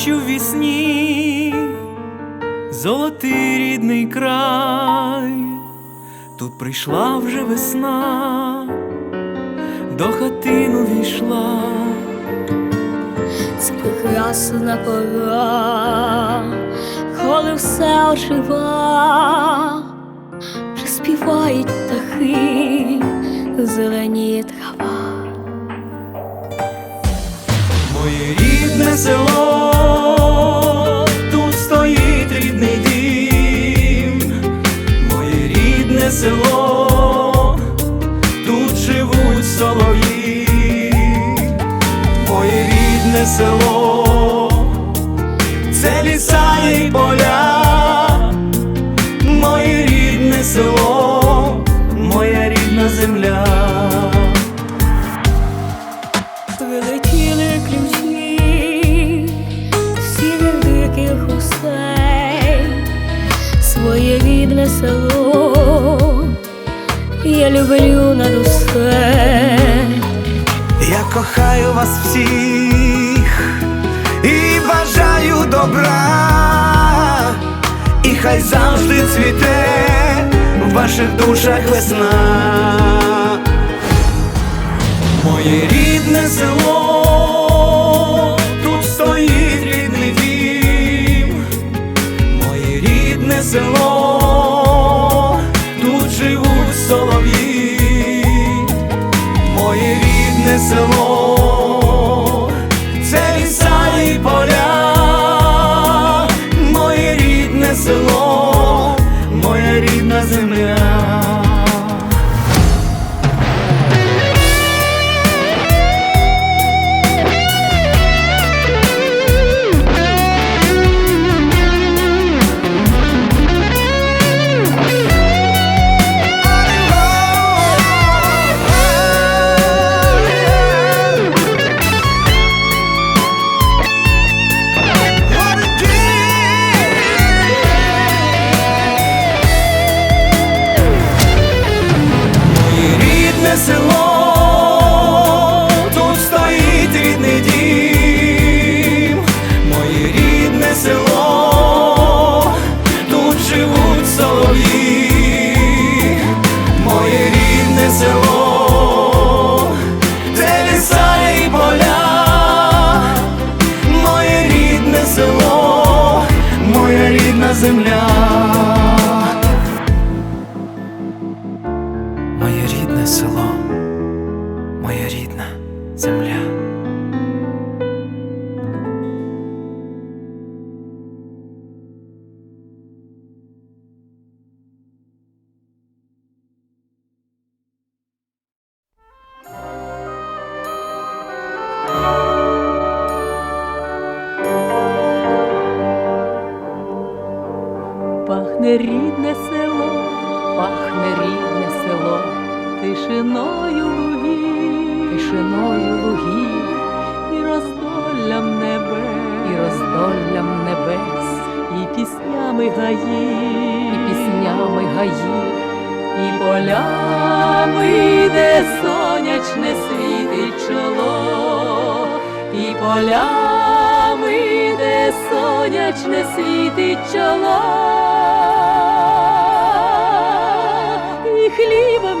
бачу вісні, золотий рідний край, тут прийшла вже весна, до хатину війшла. Це прекрасна пора, коли все ожива, вже співають птахи, зеленіє трава. Моє рідне село, Прилетіли ключі, сірих диких гусей, своє рідне село, я люблю над усе. Я кохаю вас всіх і бажаю добра, і хай завжди цвіте в ваших душах весна. Моє рідне село, тишиною лугів, тишиною лугів, і роздоллям небес, і роздоллям небес, і піснями гаїв, і піснями гаїв, і полями, де сонячне світить чоло, і полями, де сонячне світить чоло, і хлібом,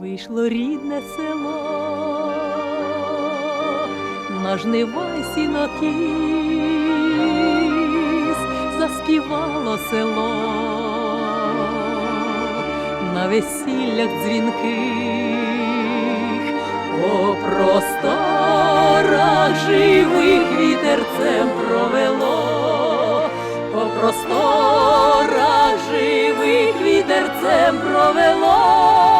Вийшло рідне село, на жнива сінокіс, заспівало село, на весіллях дзвінких, по просторах живих вітерцем провело, по просторах живих вітерцем провело,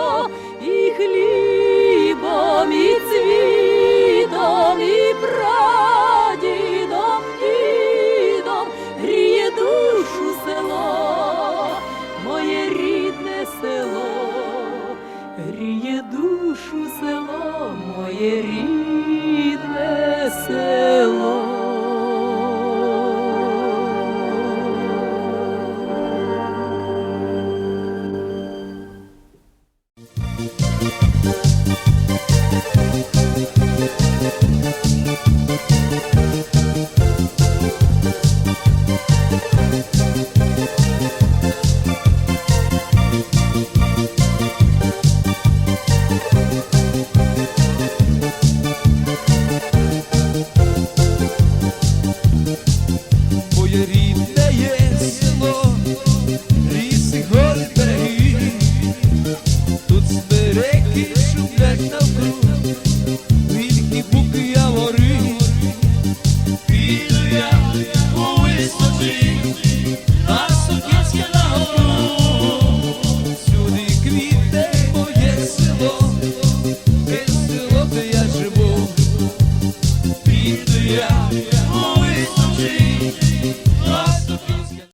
Моє рідне є